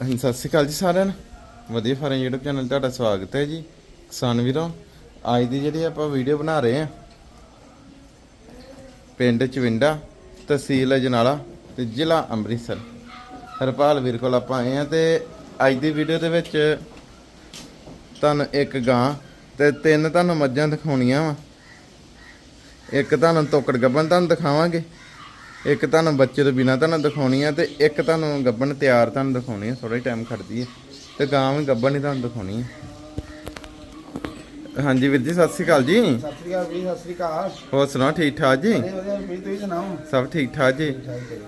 ਹਾਂਜੀ, ਸਤਿ ਸ਼੍ਰੀ ਅਕਾਲ ਜੀ ਸਾਰਿਆਂ ਨੂੰ। ਵਧੀਆ ਫਾਰਮ YouTube ਚੈਨਲ ਤੁਹਾਡਾ ਸਵਾਗਤ ਹੈ ਜੀ। ਕਿਸਾਨ ਵੀਰੋ, ਅੱਜ ਦੀ ਜਿਹੜੀ ਆਪਾਂ ਵੀਡੀਓ ਬਣਾ ਰਹੇ ਹਾਂ, ਪਿੰਡ ਚਵਿੰਡਾ, ਤਹਿਸੀਲ ਅਜਨਾਲਾ ਤੇ ਜ਼ਿਲ੍ਹਾ ਅੰਮ੍ਰਿਤਸਰ। ਹਰਪਾਲ ਵੀਰ ਕੋਲ ਆਪਾਂ ਆਏ ਆ ਤੇ ਅੱਜ ਦੀ ਵੀਡੀਓ ਦੇ ਵਿੱਚ ਤੁਹਾਨੂੰ ਇੱਕ ਗਾਂ ਤੇ ਤਿੰਨ ਤੁਹਾਨੂੰ ਮੱਝਾਂ ਦਿਖਾਉਣੀਆਂ ਵਾ। ਇੱਕ ਤੁਹਾਨੂੰ ਤੋਕੜ ਗੱਬਨ ਤੁਹਾਨੂੰ ਦਿਖਾਵਾਂਗੇ। ਇੱਕ ਤੁਹਾਨੂੰ ਬੱਚੇ ਤੋਂ ਬਿਨਾ ਤੁਹਾਨੂੰ ਦਿਖਾਉਣੀ ਆ ਤੇ ਇੱਕ ਤੁਹਾਨੂੰ ਗੱਬਨ ਤਿਆਰ ਤੁਹਾਨੂੰ ਦਿਖਾਉਣੀ ਆ ਥੋੜਾ ਟਾਈਮ ਖੜਦੀ ਹੈ ਤੇ ਗਾਂ ਵੀ ਗੱਬਨ ਹੀ ਤੁਹਾਨੂੰ ਦਿਖਾਉਣੀ ਹੈ ਹਾਂਜੀ ਵੀਰ ਜੀ ਸਤਿ ਸ਼੍ਰੀ ਅਕਾਲ ਜੀ। ਸਤਿ ਸ੍ਰੀ ਅਕਾਲ ਜੀ ਸਤਿ ਸ੍ਰੀ ਅਕਾਲ। ਹੋਰ ਸੁਣਾਓ ਠੀਕ ਠਾਕ ਜੀ? ਤੁਸੀਂ ਸੁਣਾਓ? ਸਭ ਠੀਕ ਠਾਕ ਜੀ।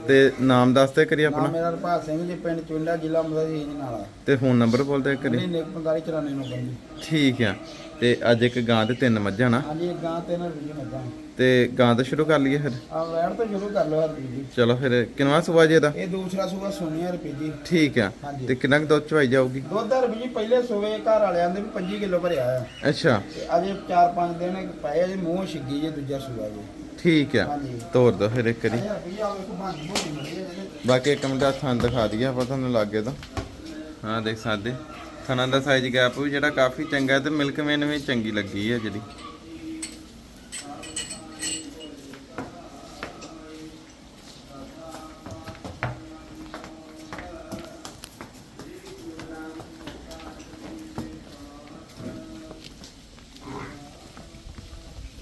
ਤੇ ਨਾਮ ਦੱਸਦੇ ਕਰੀ ਨਾਮ ਆਪਣਾ। ਮੇਰਾ ਰਪਾਲ ਸਿੰਘ ਜੀ ਪਿੰਡ ਚੁੰਡਾ ਜ਼ਿਲ੍ਹਾ ਮਦਦ ਨਾਲਾ ਤੇ ਫੋਨ ਨੰਬਰ ਬੋਲਦੇ ਕਰੀ ਮੇਰੀ ਨਿਕ 45 94 ਨੰਬਰ ਜੀ। ਠੀਕ ਆ। ਤੇ ਅੱਜ ਇੱਕ ਗਾਂ ਤੇ ਤਿੰਨ ਮੱਝਾਂ ਨਾ? ਹਾਂਜੀ ਇਹ ਗਾਂ ਤੇ ਨਾ ਵੀਡੀਓ ਮੱਦਾਂ ਤੇ ਗਾਂ ਤੋਂ ਸ਼ੁਰੂ ਕਰ ਲਈਏ ਫਿਰ? ਆ ਵੈਣ ਤੋਂ ਸ਼ੁਰੂ ਕਰ ਲਓ ਹਰਪੀ ਜੀ। ਚਲੋ ਫਿਰ ਕਿੰਨਵਾ ਸੁਬਾ ਜੀ ਇਹਦਾ? ਇਹ ਦੂਸਰਾ ਸੂਆ ਸੋਨੀਆ ਰੁਪਏ ਜੀ। ਠੀਕ ਆ ਹਾਂਜੀ। ਤੇ ਕਿੰਨਾ ਕੁ ਦੁੱਧ ਚਵਾਈ ਜਾਊਗੀ? ਦੁੱਧ ਹਰਪੀ ਜੀ ਪਹਿਲੇ ਸੂਏ ਘਰ ਵਾਲਿਆਂ ਦੇ ਵੀ 25 ਕਿਲੋ ਭਰਿਆ ਆ। ਅੱਛਾ। ਤੇ ਅਜੇ 4-5 ਦਿਨ ਪਏ ਜੀ ਮੂੰਹ ਛਿੱਗੀ ਜੀ ਦੂਜਾ ਸੂਆ ਜੀ। ਠੀਕ ਆ। ਹਾਂਜੀ। ਤੋਰ ਦੋ ਫਿਰ ਇੱਕ ਵਾਰੀ। ਜੀ ਆ ਵੇਖੋ ਬਾਂਦੀ ਬਾਕੀ ਇੱਕ ਮਿੰਟ ਥਾਂ ਦਿਖਾ ਦਈਏ ਆਪਾਂ ਤੁਹਾਨੂੰ ਲਾਗੇ ਤੋਂ। ਹਾਂ ਦੇਖ ਸਕਦੇ। ਥਣਾ ਦਾ ਸਾਈਜ਼ ਗੈਪ ਵੀ ਜਿਹੜਾ ਕਾਫੀ ਚੰਗਾ ਹੈ ਤੇ ਮਿਲਕ ਮੈਨ ਵੀ ਚੰਗੀ ਲੱਗੀ ਹੈ ਜਿਹੜੀ।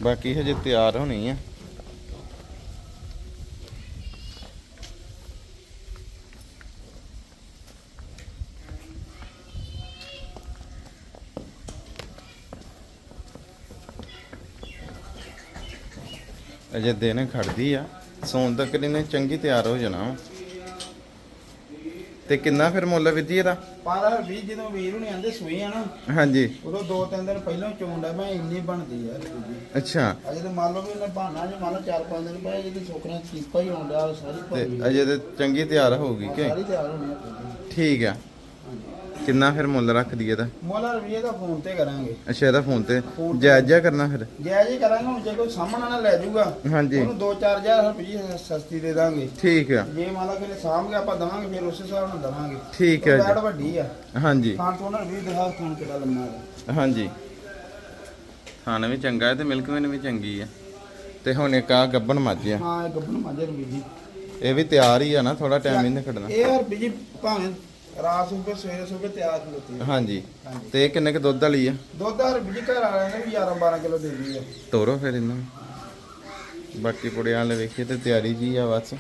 ਬਾਕੀ ਹਜੇ ਤਿਆਰ ਹੋਣੀ ਆ। ਅਜੇ ਦਿਨ ਖੜਦੀ ਆ। ਸੌਣ ਤੱਕ ਇਹਨੇ ਚੰਗੀ ਤਿਆਰ ਹੋ ਜਾਣਾ ਵਾ। ਤੇ ਕਿੰਨਾ ਫਿਰ ਮੁੱਲ ਵਿਧੀ ਇਹਦਾ? ਪਰ ਜੀ ਜਦੋਂ ਵੀਰ ਹੁਣੇ ਆਂਦੇ ਸੂਏ ਆ ਨਾ ਹਾਂਜੀ। ਉਦੋਂ ਦੋ ਤਿੰਨ ਦਿਨ ਪਹਿਲਾਂ ਚੋਂਡਾ ਮੈਂ ਇੰਨੀ ਬਣਦੀ ਆ ਅੱਛਾ। ਅਜੇ ਤਾਂ ਮੰਨ ਲਓ ਵੀ ਉਹਨੇ ਬਹਾਨਾ ਜੇ ਮੰਨ ਲਓ ਚਾਰ ਪੰਜ ਦਿਨ ਪਏ ਜਿਹਦੀ ਛੋਕਰੀਆਂ ਚੀਪਾ ਹੀ ਆਉਂਦਾ ਸਾਰੀ ਤੇ ਅਜੇ ਤੇ ਚੰਗੀ ਤਿਆਰ ਹੋਊਗੀ ਕਿ? ਸਾਰੀ ਤਿਆਰ ਹੋਣੀ ਆ। ਠੀਕ ਆ। ਕਿੰਨਾ ਫਿਰ ਮੁੱਲ ਰੱਖ ਦਈਏ ਦਾ ਮੋਲਾ ਰਵੀਏ ਦਾ ਫੋਨ ਤੇ ਕਰਾਂਗੇ। ਅੱਛਾ ਇਹਦਾ ਫੋਨ ਤੇ? ਫੋਨ ਤੇ। ਜਾਇਜ਼ ਕਰਨਾ ਫਿਰ? ਜੈ ਜੀ ਕਰਾਂਗੇ ਹੁਣ ਜੇ ਕੋਈ ਸਾਹਮਣਾ ਨਾ ਲੈ ਜਾਊਗਾ ਹਾਂਜੀ। ਉਹਨੂੰ 2-4000 ਰੁਪਏ ਸਸਤੀ ਦੇ ਦਾਂਗੇ। ਠੀਕ ਆ। ਜੇ ਮੰਨ ਲਾ ਕਿ ਸਾਂਭ ਕੇ ਆਪਾਂ ਦਵਾਂਗੇ ਫਿਰ ਉਸ ਹਿਸਾਬ ਨਾਲ ਦਵਾਂਗੇ। ਠੀਕ ਹੈ ਬੈਡ ਜੀ। ਵੱਡੀ ਆ। ਹਾਂਜੀ। ਖਾਣ ਤੋਂ ਨਾ ਵੀ ਦਿਖਾ ਖਾਣ ਕਿਹੜਾ ਲੰਮਾ ਹੈ ਹਾਂਜੀ। ਖਾਣਾ ਵੀ ਚੰਗਾ ਹੈ ਤੇ ਮਿਲਕ ਮੈਨ ਵੀ ਚੰਗੀ ਆ। ਤੇ ਹੁਣ ਇੱਕ ਆ ਗੱਬਣ ਮੱਝ ਆ। ਹਾਂ ਇਹ ਗੱਭਣ ਮਾਜਰ ਵੀ ਜੀ ਇਹ ਵੀ ਤਿਆਰ ਹੀ ਆ ਨਾ ਥੋੜਾ ਟਾਈਮ ਇਹਨੇ ਖੜਨਾ ਇਹ ਹਰਪੀ ਜੀ ਭਾਵੇਂ ਰਾਤ ਸੁਬੇ ਸਵੇਰੇ ਸੁਬੇ ਤਿਆਰ ਖਲੋਤੀ ਹੈ ਹਾਂਜੀ। ਹਾਂਜੀ। ਤੇ ਇਹ ਕਿੰਨੇ ਕ ਦੁੱਧ ਵਾਲੀ ਆ? ਦੁੱਧ ਹਰਪੀ ਜੀ ਘਰ ਵਾਲਿਆਂ ਨੇ ਵੀ 11-12 ਕਿਲੋ ਦੇ ਦਿੱਤੀ ਆ। ਤੋਰੋ ਫਿਰ ਇਹਨਾਂ ਨੂੰ। ਬਾਕੀ ਪੁੜਿਆਂ ਵਾਲੇ ਵੇਖੀਏ ਤੇ ਤਿਆਰੀ ਜੀ ਆ ਬਸ।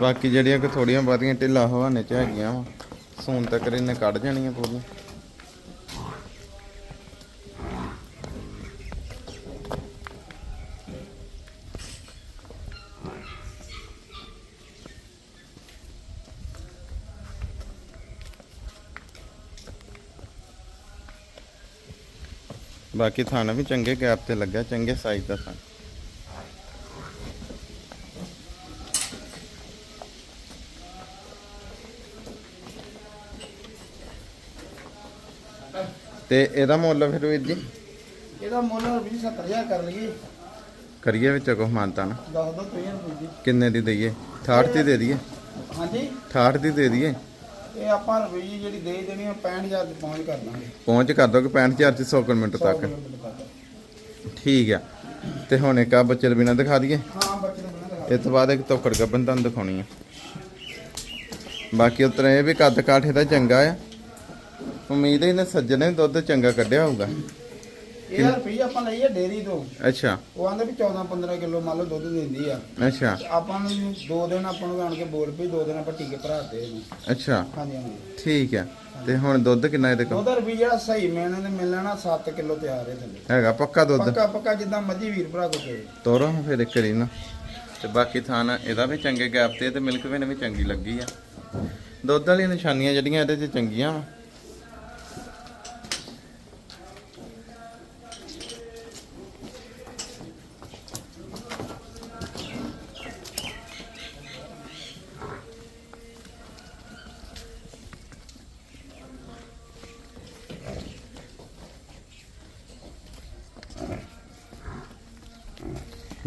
ਬਾਕੀ ਜਿਹੜੀਆਂ ਕਿ ਥੋੜੀਆਂ ਬਾਦੀਆਂ ਢਿੱਲਾ ਹਵਾਨੇ ਚ ਹੈਗੀਆਂ ਵਾ ਸੂਨ ਤੱਕ ਇਹਨੇ ਕੱਢ ਜਾਣੀਆਂ ਪੂਰੀਆਂ। ਬਾਕੀ ਥਾਣਾ ਵੀ ਚੰਗੇ ਗੈਪ ਤੇ ਲੱਗਾ ਚੰਗੇ ਸਾਈਜ਼ ਦਾ ਥਾਣਾ। ਤੇ ਇਹਦਾ ਮੁੱਲ ਫਿਰ ਵੀਰ ਜੀ? ਇਹਦਾ ਮੁੱਲ ਹਰਪੀ ਜੀ 70000 ਕਰ ਲਈਏ। ਕਰੀਏ ਵਿੱਚ ਕੋ ਮਾਨਤਾ ਨਾ। ਦੱਸ ਦੋ ਕਿੰਨੇ ਦੀ ਦਈਏ? 68 ਦੀ ਦੇ ਦਈਏ। ਹਾਂਜੀ। 68 ਦੀ ਦੇ ਦਈਏ। ਇਹ ਆਪਾਂ ਜੀ ਜਿਹੜੀ ਦੇ ਦੇਣੀ ਆ 65000 ਦੀ ਪਹੁੰਚ ਕਰ ਦਾਂਗੇ। ਪਹੁੰਚ ਕਰ ਦੋਗੇ 65000 ਚ 100 ਕਿਲੋਮੀਟਰ 100 ਤੱਕ। ਠੀਕ ਆ। ਤੇ ਹੁਣ ਇੱਕ ਆ ਬੱਚੇ ਬਿਨਾ ਦਿਖਾ ਦਈਏ। ਹਾਂ ਬੱਚੇ ਨੂੰ ਬਣਾ ਦਿਖਾ ਇਸ ਤੋਂ ਬਾਅਦ ਇੱਕ ਤੋਕੜ ਗੱਬਨ ਤੁਹਾਨੂੰ ਦਿਖਾਉਣੀ ਆ। ਬਾਕੀ ਉਤਰੇ ਇਹ ਵੀ ਕੱਦ ਕਾਠੇ ਦਾ ਚੰਗਾ ਆ। ਉਮੀਦ ਹੈ ਇਹਨੇ ਸੱਜਣੇ ਦੁੱਧ ਚੰਗਾ ਕੱਢਿਆ ਹੋਊਗਾ। ਇਹ ਰੁਪਈ ਆਪਾਂ ਲਈ ਆ ਡੇਰੀ ਤੋਂ। ਅੱਛਾ। ਉਹ ਆਂਦੇ ਵੀ 14 15 ਕਿਲੋ ਮੰਨ ਲਓ ਦੁੱਧ ਦਿੰਦੀ ਆ। ਅੱਛਾ। ਤੇ ਆਪਾਂ ਨੂੰ ਦੋ ਦਿਨ ਆਪਾਂ ਨੂੰ ਆਣ ਕੇ ਬੋਲ ਪਈ ਦੋ ਦਿਨ ਆਪਾਂ ਟੀਕੇ ਭਰਾਤੇ ਇਹਨੂੰ। ਅੱਛਾ। ਹਾਂਜੀ ਹਾਂਜੀ। ਠੀਕ ਆ। ਤੇ ਹੁਣ ਦੁੱਧ ਕਿੰਨਾ ਇਹਦੇ ਕੋਲ? ਉਹਦਾ ਰੁਪਈ ਜਿਹੜਾ ਸਹੀ ਮੈਨੇ ਤੇ ਮਿਲਣਾ ਨਾ 7 ਕਿਲੋ ਤਿਆਰ ਹੈ ਥੱਲੇ। ਹੈਗਾ ਪੱਕਾ ਦੁੱਧ? ਪੱਕਾ ਪੱਕਾ ਜਿੱਦਾਂ ਮੱਝੀ ਵੀਰ ਭਰਾ ਕੋ ਕਹੇ ਤੋਰੋ ਫਿਰ ਇੱਕ ਵਾਰੀ ਨਾ। ਤੇ ਬਾਕੀ ਥਾਨ ਇਹਦਾ ਵੀ ਚੰਗੇ ਗੈਪ ਤੇ ਤੇ ਮਿਲਕ ਵੀ ਵੀ ਚੰਗੀ ਲੱਗੀ ਆ। ਦੁੱਧ ਵਾਲੀਆਂ ਨਿਸ਼ਾਨੀਆਂ ਜਿਹੜੀਆਂ ਇਹਦੇ 'ਚ ਚੰਗੀਆਂ ਵਾ।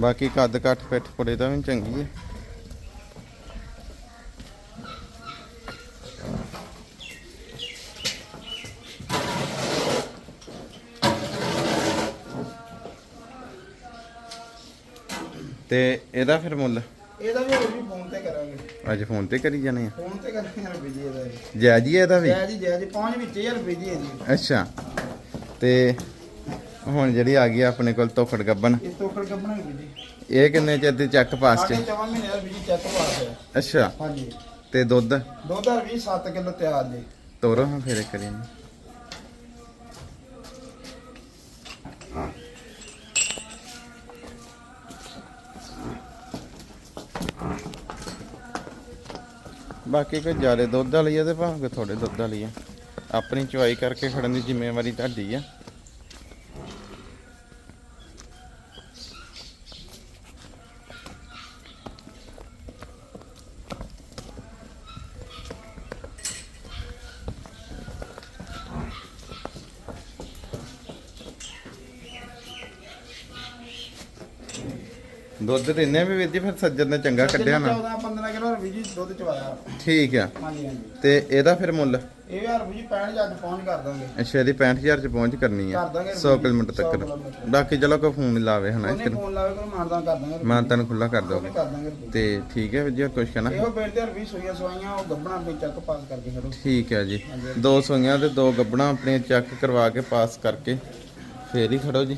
ਬਾਕੀ ਕੱਦ ਕੱਟ ਪਿੱਠ ਪੁੜੇ ਦਾ ਵੀ ਚੰਗੀ ਹੈ। ਤੇ ਇਹਦਾ ਫਿਰ ਮੁੱਲ? ਇਹਦਾ ਵੀ ਅਸੀਂ ਫੋਨ ਤੇ ਕਰਾਂਗੇ। ਅੱਜ ਫੋਨ ਤੇ ਕਰੀ ਜਾਣੇ ਆ? ਫੋਨ ਤੇ ਕਰਾਂਗੇ ਰੁਪਏ ਜੀ ਜਾਇਜ਼ ਹੀ ਇਹਦਾ ਵੀ? ਜੈ ਜੀ ਜੈ ਜੀ 5000 ਰੁਪਏ ਦੀ ਹੈ ਜੀ। ਅੱਛਾ। ਤੇ ਹੁਣ ਜਿਹੜੀ ਆ ਗਈ ਆ ਆਪਣੇ ਕੋਲ ਤੋਕੜ ਗੱਬਨ ਵੀ ਜੀ। ਇਹ ਕਿੰਨੇ ਚਿਰ ਦੀ ਚੱਕ ਪਾਸ ਸਾਡੇ ਚ ਚਵਾਂ ਮਹੀਨੇ ਦਾ ਵੀ ਚੈੱਕ ਪਾਸ ਹੈ। ਅੱਛਾ। ਹਾਂਜੀ। ਤੇ ਦੁੱਧ? 2020 7 ਕਿਲੋ ਤਿਆਰ ਜੀ। ਤੋਰੋ ਹਾਂ ਫੇਰ ਕਰੀ ਬਾਕੀ ਕੋਈ ਜ਼ਿਆਦਾ ਦੁੱਧ ਵਾਲੀ ਆ ਤੇ ਭਾਵੇਂ ਥੋੜੇ ਦੁੱਧ ਵਾਲੀ ਆ। ਆਪਣੀ ਚੁਆਈ ਕਰਕੇ ਖੜਨ ਦੀ ਜ਼ਿੰਮੇਵਾਰੀ ਤੁਹਾਡੀ ਆ। ਦੁੱਧ ਦਿੰਨੇ ਵੀ ਵੀਰ ਜੀ ਫਿਰ ਸੱਜਣ ਨੇ ਚੰਗਾ ਕੱਢਿਆ ਨਾ। 14 15 ਕਿਲੋ ਰੁਪਏ ਜੀ ਦੁੱਧ ਚਵਾਇਆ। ਠੀਕ ਆ। ਹਾਂਜੀ ਹਾਂਜੀ। ਤੇ ਇਹਦਾ ਫਿਰ ਮੁੱਲ? ਇਹ ਯਾਰ ਰੁਪਏ ਜੀ 65 ਅੱਜ ਪਹੁੰਚ ਕਰ ਦਾਂਗੇ। ਅੱਛਾ ਇਹਦੀ 65000 ਚ ਪਹੁੰਚ ਕਰਨੀ ਆ। ਕਰ ਦਾਂਗੇ 100 ਕਿਲੋਮੀਟਰ 100 ਤੱਕ। ਬਾਕੀ ਚਲੋ ਕੋਈ ਫੋਨ ਲਾਵੇ ਹਨਾ ਉਹਨੇ ਫੋਨ ਲਾਵੇ ਕੋਈ ਮਾਨਦਾਨ ਕਰ ਦਾਂਗੇ ਮੈਂ ਤੈਨੂੰ ਖੁੱਲਾ ਕਰ ਦੋਗੇ ਕਰ ਤੇ ਠੀਕ ਹੈ ਵੀਰ ਜੀ ਕੁਛ ਕਹਿਣਾ? ਇਹੋ ਪਿੰਡ ਦੇ ਰੁਪਏ ਸੋਈਆਂ ਸਵਾਈਆਂ ਉਹ ਗੱਬਣਾ ਵੀ ਚੱਕ ਪਾਸ ਕਰਕੇ ਖੜੋ ਠੀਕ ਹੈ ਜੀ। ਦੋ ਸੋਈਆਂ ਤੇ ਦੋ ਗੱਬਣਾ ਆਪਣੀਆਂ ਚੈੱਕ ਕਰਵਾ ਕੇ ਪਾਸ ਕਰਕੇ। ਫੇਰ ਹੀ ਖੜੋ ਜੀ।